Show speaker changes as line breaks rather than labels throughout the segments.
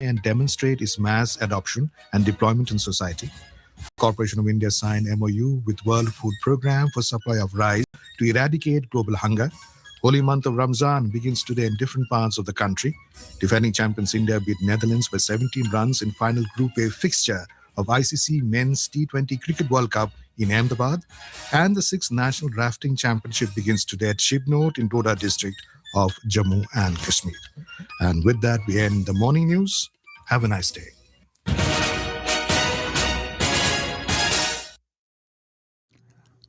and demonstrate its mass adoption and deployment in society. Corporation of India signed MOU with World Food Program for supply of rice to eradicate global hunger. Holy month of Ramzan begins today in different parts of the country. Defending champions India beat Netherlands by 17 runs in final Group A fixture of ICC Men's T20 Cricket World Cup in Ahmedabad. And the sixth National Rafting Championship begins today at Shibnot in Doda district of Jammu and Kashmir. And with that, we end the morning news. Have a nice day.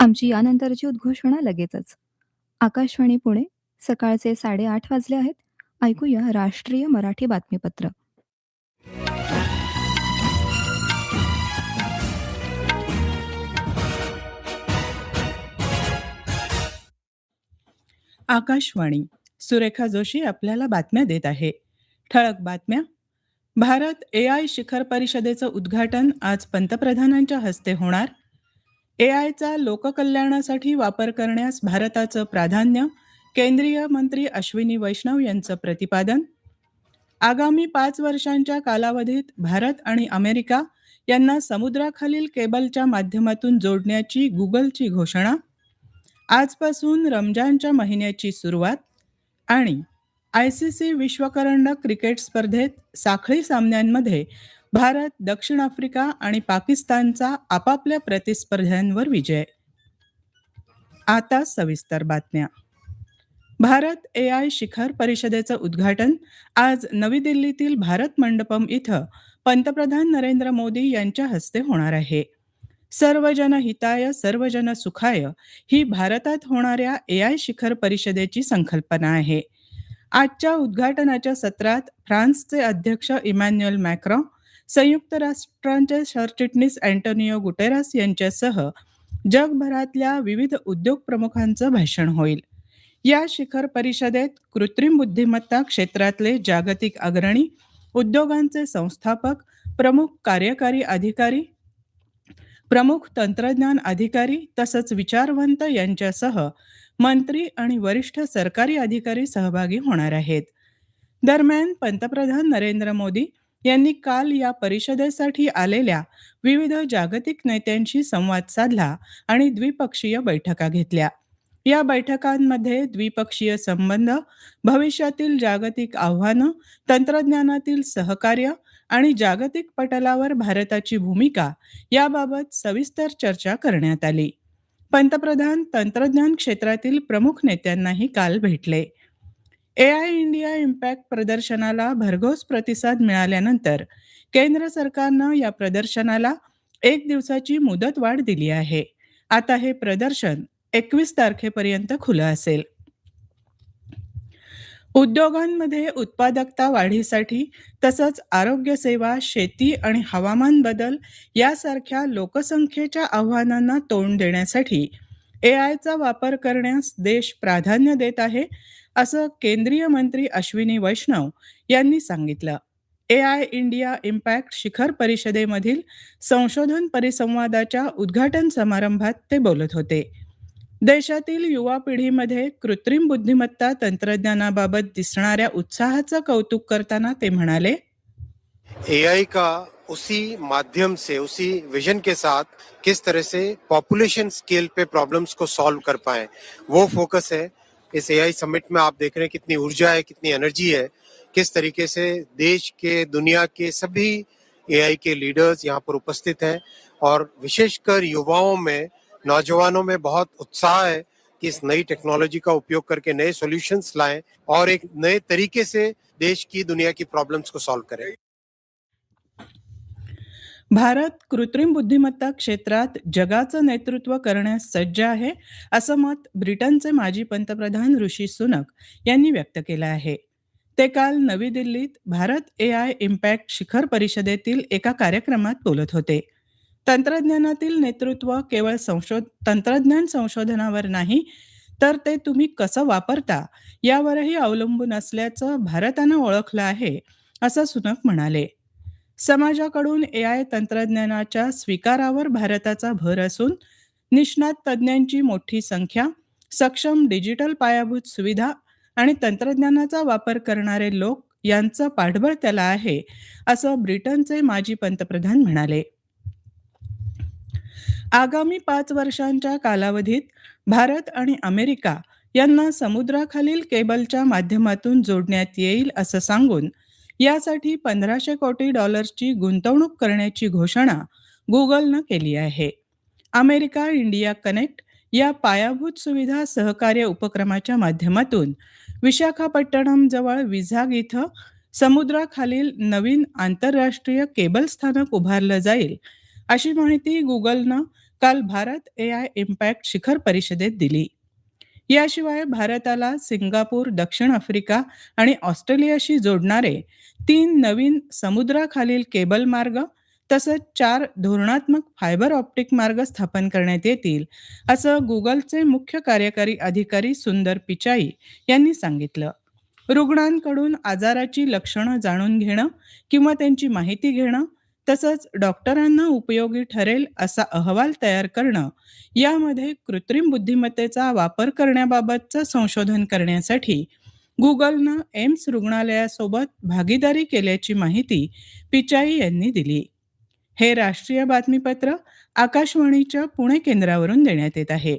आमची यानंतरची उद्घोषणा लगेचच आकाशवाणी पुणे सकाळचे साडेआठ वाजले आहेत ऐकूया राष्ट्रीय मराठी बातमीपत्र
आकाशवाणी सुरेखा जोशी आपल्याला बातम्या देत आहे ठळक बातम्या भारत ए आय शिखर परिषदेचं उद्घाटन आज पंतप्रधानांच्या हस्ते होणार ए आयचा लोककल्याणासाठी वापर करण्यास भारताचं प्राधान्य केंद्रीय मंत्री अश्विनी वैष्णव यांचं प्रतिपादन आगामी पाच वर्षांच्या कालावधीत भारत आणि अमेरिका यांना समुद्राखालील केबलच्या माध्यमातून जोडण्याची गुगलची घोषणा आजपासून रमजानच्या महिन्याची सुरुवात आणि आय सी सी विश्वकरंडक क्रिकेट स्पर्धेत साखळी सामन्यांमध्ये भारत दक्षिण आफ्रिका आणि पाकिस्तानचा आपापल्या प्रतिस्पर्ध्यांवर विजय आता सविस्तर बातम्या भारत ए आय शिखर परिषदेचं उद्घाटन आज नवी दिल्लीतील भारत मंडपम इथं पंतप्रधान नरेंद्र मोदी यांच्या हस्ते होणार आहे सर्वजन हिताय सर्वजन सुखाय ही भारतात होणाऱ्या ए आय शिखर परिषदेची संकल्पना आहे आजच्या उद्घाटनाच्या सत्रात फ्रान्सचे अध्यक्ष इमॅन्युएल मॅक्रॉ संयुक्त राष्ट्रांचे सरचिटणीस अँटोनिओ गुटेरास यांच्यासह जगभरातल्या विविध उद्योग प्रमुखांचं भाषण होईल या शिखर परिषदेत कृत्रिम बुद्धिमत्ता क्षेत्रातले जागतिक अग्रणी उद्योगांचे संस्थापक प्रमुख कार्यकारी अधिकारी प्रमुख तंत्रज्ञान अधिकारी तसंच विचारवंत यांच्यासह मंत्री आणि वरिष्ठ सरकारी अधिकारी सहभागी होणार आहेत दरम्यान पंतप्रधान नरेंद्र मोदी यांनी काल या परिषदेसाठी आलेल्या विविध जागतिक नेत्यांशी संवाद साधला आणि द्विपक्षीय बैठका घेतल्या या बैठकांमध्ये द्विपक्षीय संबंध भविष्यातील जागतिक आव्हानं तंत्रज्ञानातील सहकार्य आणि जागतिक पटलावर भारताची भूमिका याबाबत सविस्तर चर्चा करण्यात आली पंतप्रधान तंत्रज्ञान क्षेत्रातील प्रमुख नेत्यांनाही काल भेटले ए आय इंडिया इम्पॅक्ट प्रदर्शनाला भरघोस प्रतिसाद मिळाल्यानंतर केंद्र सरकारनं या प्रदर्शनाला एक दिवसाची मुदतवाढ दिली आहे आता हे प्रदर्शन एकवीस तारखेपर्यंत खुलं असेल उद्योगांमध्ये उत्पादकता वाढीसाठी तसंच आरोग्यसेवा शेती आणि हवामान बदल यासारख्या लोकसंख्येच्या आव्हानांना तोंड देण्यासाठी ए आयचा वापर करण्यास देश प्राधान्य देत आहे असं केंद्रीय मंत्री अश्विनी वैष्णव यांनी सांगितलं ए आय इंडिया इम्पॅक्ट शिखर परिषदेमधील संशोधन परिसंवादाच्या उद्घाटन समारंभात ते बोलत होते देशातील युवा पिढीमध्ये कृत्रिम बुद्धिमत्ता तंत्रज्ञानाबाबत दिसणाऱ्या उत्साहाचं कौतुक करताना ते म्हणाले
ए आय का उसी माध्यम से उसी विजन के साथ किस तरह से पॉपुलेशन स्केल पे प्रॉब्लम्स को सॉल्व कर पाए वो फोकस है इस ए एआई समिट में आप देख रहे हैं कितनी ऊर्जा है कितनी एनर्जी है किस तरीके से देश के दुनिया के सभी एआई के लीडर्स यहाँ पर उपस्थित हैं और विशेषकर युवाओं में नौजवानों में बहुत उत्साह है कि इस नई टेक्नोलॉजी का उपयोग करके नए सॉल्यूशंस लाएं और एक नए तरीके से देश की दुनिया की प्रॉब्लम्स को सॉल्व करें
भारत कृत्रिम बुद्धिमत्ता क्षेत्रात जगाचं नेतृत्व करण्यास सज्ज आहे असं मत ब्रिटनचे माजी पंतप्रधान ऋषी सुनक यांनी व्यक्त केलं आहे ते काल नवी दिल्लीत भारत ए आय इम्पॅक्ट शिखर परिषदेतील एका कार्यक्रमात बोलत होते तंत्रज्ञानातील नेतृत्व केवळ संशोध तंत्रज्ञान संशोधनावर नाही तर ते तुम्ही कसं वापरता यावरही अवलंबून असल्याचं भारतानं ओळखलं आहे असं सुनक म्हणाले समाजाकडून ए आय तंत्रज्ञानाच्या स्वीकारावर भारताचा भर असून निष्णात तज्ज्ञांची मोठी संख्या सक्षम डिजिटल पायाभूत सुविधा आणि तंत्रज्ञानाचा वापर करणारे लोक यांचं पाठबळ त्याला आहे असं ब्रिटनचे माजी पंतप्रधान म्हणाले आगामी पाच वर्षांच्या कालावधीत भारत आणि अमेरिका यांना समुद्राखालील केबलच्या माध्यमातून जोडण्यात येईल असं सांगून यासाठी पंधराशे कोटी डॉलर्सची गुंतवणूक करण्याची घोषणा गुगलनं केली आहे अमेरिका इंडिया कनेक्ट या पायाभूत सुविधा सहकार्य उपक्रमाच्या माध्यमातून विशाखापट्टणम जवळ विझाग इथं समुद्राखालील नवीन आंतरराष्ट्रीय केबल स्थानक उभारलं जाईल अशी माहिती गुगलनं काल भारत ए आय इम्पॅक्ट शिखर परिषदेत दिली याशिवाय भारताला सिंगापूर दक्षिण आफ्रिका आणि ऑस्ट्रेलियाशी जोडणारे तीन नवीन समुद्राखालील केबल मार्ग तसंच चार धोरणात्मक फायबर ऑप्टिक मार्ग स्थापन करण्यात येतील असं गुगलचे मुख्य कार्यकारी अधिकारी सुंदर पिचाई यांनी सांगितलं रुग्णांकडून आजाराची लक्षणं जाणून घेणं किंवा त्यांची माहिती घेणं तसंच डॉक्टरांना उपयोगी ठरेल असा अहवाल तयार करणं यामध्ये कृत्रिम बुद्धिमत्तेचा वापर करण्याबाबतचं संशोधन करण्यासाठी गुगलनं एम्स रुग्णालयासोबत भागीदारी केल्याची माहिती पिचाई यांनी दिली हे राष्ट्रीय बातमीपत्र आकाशवाणीच्या पुणे केंद्रावरून देण्यात येत आहे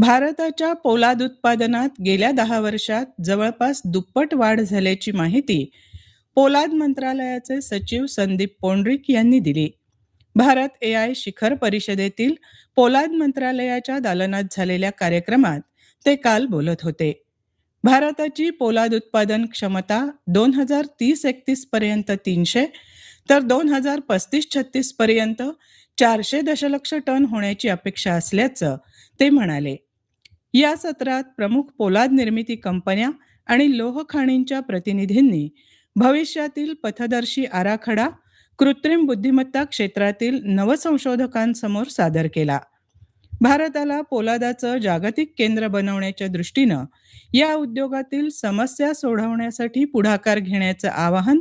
भारताच्या पोलाद उत्पादनात गेल्या दहा वर्षात जवळपास दुप्पट वाढ झाल्याची माहिती पोलाद मंत्रालयाचे सचिव संदीप पोंड्रिक यांनी दिली भारत ए आय शिखर परिषदेतील पोलाद मंत्रालयाच्या दालनात झालेल्या कार्यक्रमात ते काल बोलत होते भारताची पोलाद उत्पादन क्षमता दोन हजार तीस एकतीस पर्यंत तीनशे तर दोन हजार पस्तीस छत्तीस पर्यंत चारशे दशलक्ष टन होण्याची अपेक्षा असल्याचं ते म्हणाले या सत्रात प्रमुख पोलाद निर्मिती कंपन्या आणि लोहखाणींच्या प्रतिनिधींनी भविष्यातील पथदर्शी आराखडा कृत्रिम बुद्धिमत्ता क्षेत्रातील नवसंशोधकांसमोर सादर केला भारताला पोलादाचं जागतिक केंद्र बनवण्याच्या दृष्टीनं या उद्योगातील समस्या सोडवण्यासाठी पुढाकार घेण्याचं आवाहन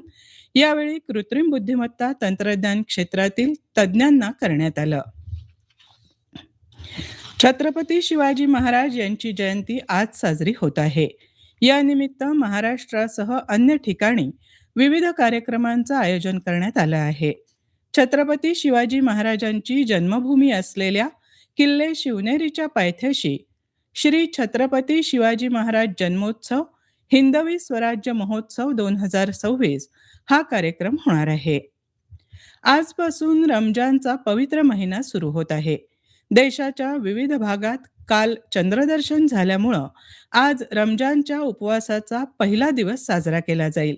यावेळी कृत्रिम बुद्धिमत्ता तंत्रज्ञान क्षेत्रातील तज्ज्ञांना करण्यात आलं छत्रपती शिवाजी महाराज यांची जयंती आज साजरी होत आहे या निमित्त महाराष्ट्रासह अन्य ठिकाणी विविध कार्यक्रमांचं आयोजन करण्यात आलं आहे छत्रपती शिवाजी महाराजांची जन्मभूमी असलेल्या किल्ले शिवनेरीच्या पायथ्याशी श्री छत्रपती शिवाजी महाराज जन्मोत्सव हिंदवी स्वराज्य महोत्सव दोन हजार सव्वीस हा कार्यक्रम होणार आहे आजपासून रमजानचा पवित्र महिना सुरू होत आहे देशाच्या विविध भागात काल चंद्रदर्शन झाल्यामुळं आज रमजानच्या उपवासाचा पहिला दिवस साजरा केला जाईल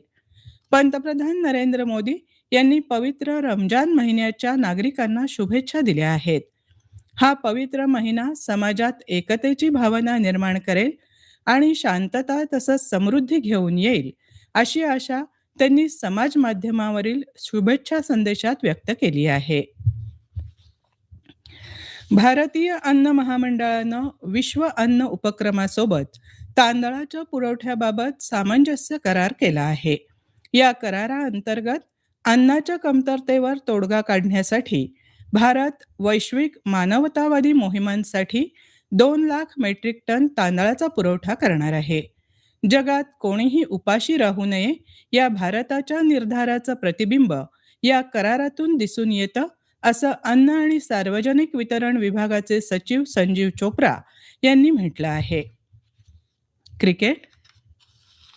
पंतप्रधान नरेंद्र मोदी यांनी पवित्र रमजान महिन्याच्या नागरिकांना शुभेच्छा दिल्या आहेत हा पवित्र महिना समाजात एकतेची भावना निर्माण करेल आणि शांतता तसंच समृद्धी घेऊन येईल अशी आशा त्यांनी समाज माध्यमावरील शुभेच्छा संदेशात व्यक्त केली आहे भारतीय अन्न महामंडळानं विश्व अन्न उपक्रमासोबत तांदळाच्या पुरवठ्याबाबत सामंजस्य करार केला आहे या कराराअंतर्गत अन्नाच्या कमतरतेवर तोडगा काढण्यासाठी भारत वैश्विक मानवतावादी मोहिमांसाठी दोन लाख मेट्रिक टन तांदळाचा पुरवठा करणार आहे जगात कोणीही उपाशी राहू नये या भारताच्या निर्धाराचं प्रतिबिंब या करारातून दिसून येतं असं अन्न आणि सार्वजनिक वितरण विभागाचे सचिव संजीव चोप्रा यांनी म्हटलं आहे क्रिकेट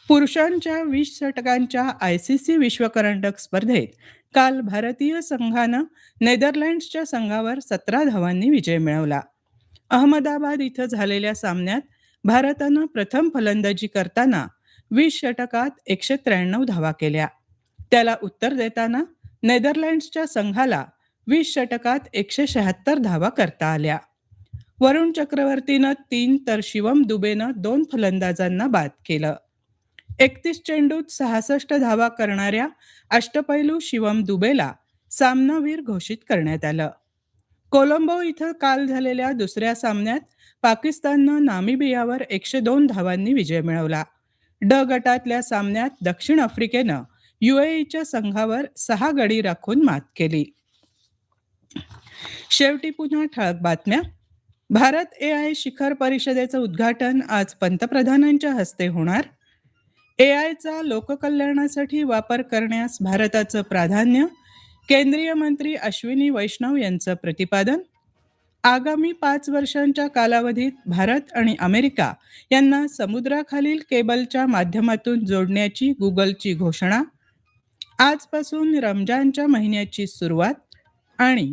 पुरुषांच्या वीस षटकांच्या आय सी सी विश्वकरंडक स्पर्धेत काल भारतीय संघानं नेदरलँड्सच्या संघावर सतरा धावांनी विजय मिळवला अहमदाबाद इथं झालेल्या सामन्यात भारतानं प्रथम फलंदाजी करताना वीस षटकात एकशे त्र्याण्णव धावा केल्या त्याला उत्तर देताना नेदरलँड्सच्या संघाला वीस षटकात एकशे शहात्तर धावा करता आल्या वरुण चक्रवर्तीनं तीन तर शिवम दुबेनं दोन फलंदाजांना बाद केलं एकतीस चेंडूत सहासष्ट धावा करणाऱ्या अष्टपैलू शिवम दुबेला सामनावीर घोषित करण्यात आलं कोलंबो इथं काल झालेल्या दुसऱ्या सामन्यात पाकिस्ताननं नामिबियावर एकशे दोन धावांनी विजय मिळवला ड गटातल्या सामन्यात दक्षिण आफ्रिकेनं युएईच्या संघावर सहा गडी राखून मात केली शेवटी पुन्हा ठळक बातम्या भारत ए आय शिखर परिषदेचं उद्घाटन आज पंतप्रधानांच्या हस्ते होणार ए आयचा लोककल्याणासाठी वापर करण्यास भारताचं प्राधान्य केंद्रीय मंत्री अश्विनी वैष्णव यांचं प्रतिपादन आगामी पाच वर्षांच्या कालावधीत भारत आणि अमेरिका यांना समुद्राखालील केबलच्या माध्यमातून जोडण्याची गुगलची घोषणा आजपासून रमजानच्या महिन्याची सुरुवात आणि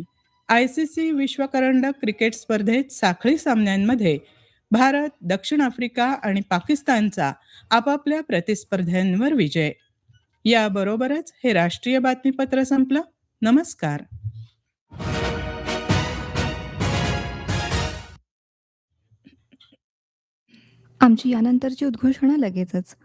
आय सी सी विश्वकरंडक क्रिकेट स्पर्धेत साखळी सामन्यांमध्ये भारत दक्षिण आफ्रिका आणि पाकिस्तानचा आपापल्या प्रतिस्पर्ध्यांवर विजय याबरोबरच हे राष्ट्रीय बातमीपत्र संपलं नमस्कार आमची यानंतरची उद्घोषणा लगेचच